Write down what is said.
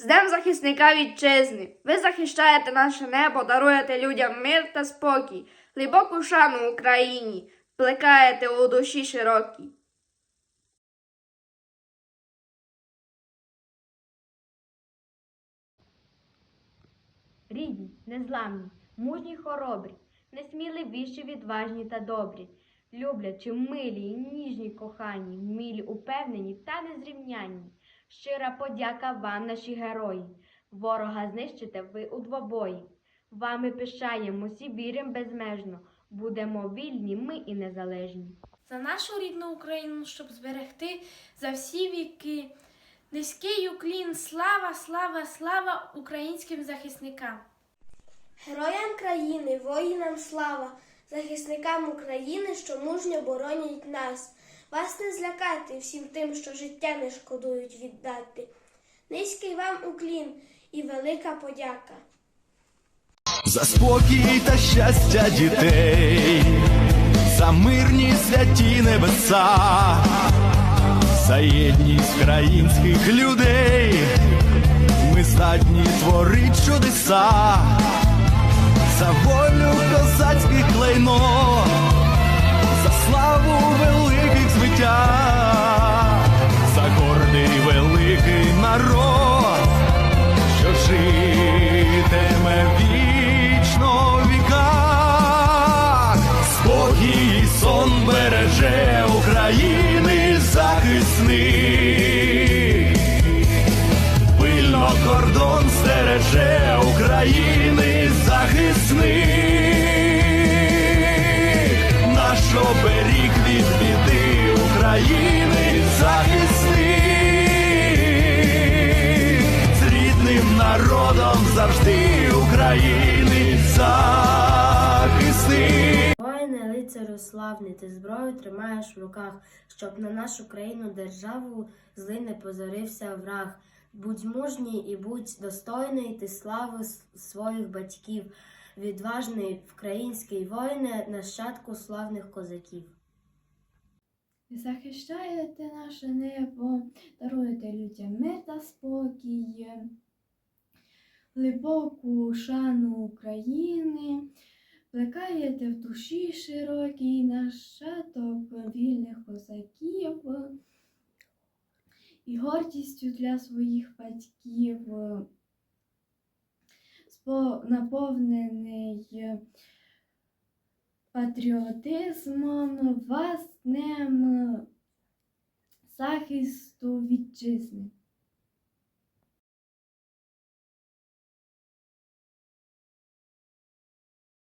З Днем захисника вітчизни! Ви захищаєте наше небо, даруєте людям мир та спокій, глибоку шану Україні, плекаєте у душі широкій. Рідні, незламні, мужні хоробрі, несміливіші, відважні та добрі, люблячі, милі й ніжні кохані, вмілі, упевнені та незрівнянні. Щира подяка вам, наші герої. Ворога знищите ви у двобої. Вами пишаємось і вірим безмежно. Будемо вільні, ми і незалежні. за нашу рідну Україну, щоб зберегти за всі віки. Низький уклін, слава, слава, слава українським захисникам. Героям країни, воїнам слава, захисникам України, що мужньо боронять нас. Вас не злякати всім тим, що життя не шкодують віддати. Низький вам уклін і велика подяка. за спокій та щастя дітей, за мирні святі небеса, за єдність українських людей, ми здатні творить чудеса, за волю козацьких клейно, за славу захисник, наш оберіг від біди України захисник з рідним народом завжди України захисник. Воїне, лицарю славний, ти зброю тримаєш в руках, щоб на нашу країну державу злий не позорився враг. Будь мужній і будь достойний ти слави своїх батьків, відважний український воїне, нащадку славних козаків. Захищаєте наше небо, даруєте людям мир та спокій, глибоку шану України, плекаєте в душі широкій нащадок вільних козаків і гордістю для своїх батьків, наповнений патріотизмом, власним захисту вітчизни.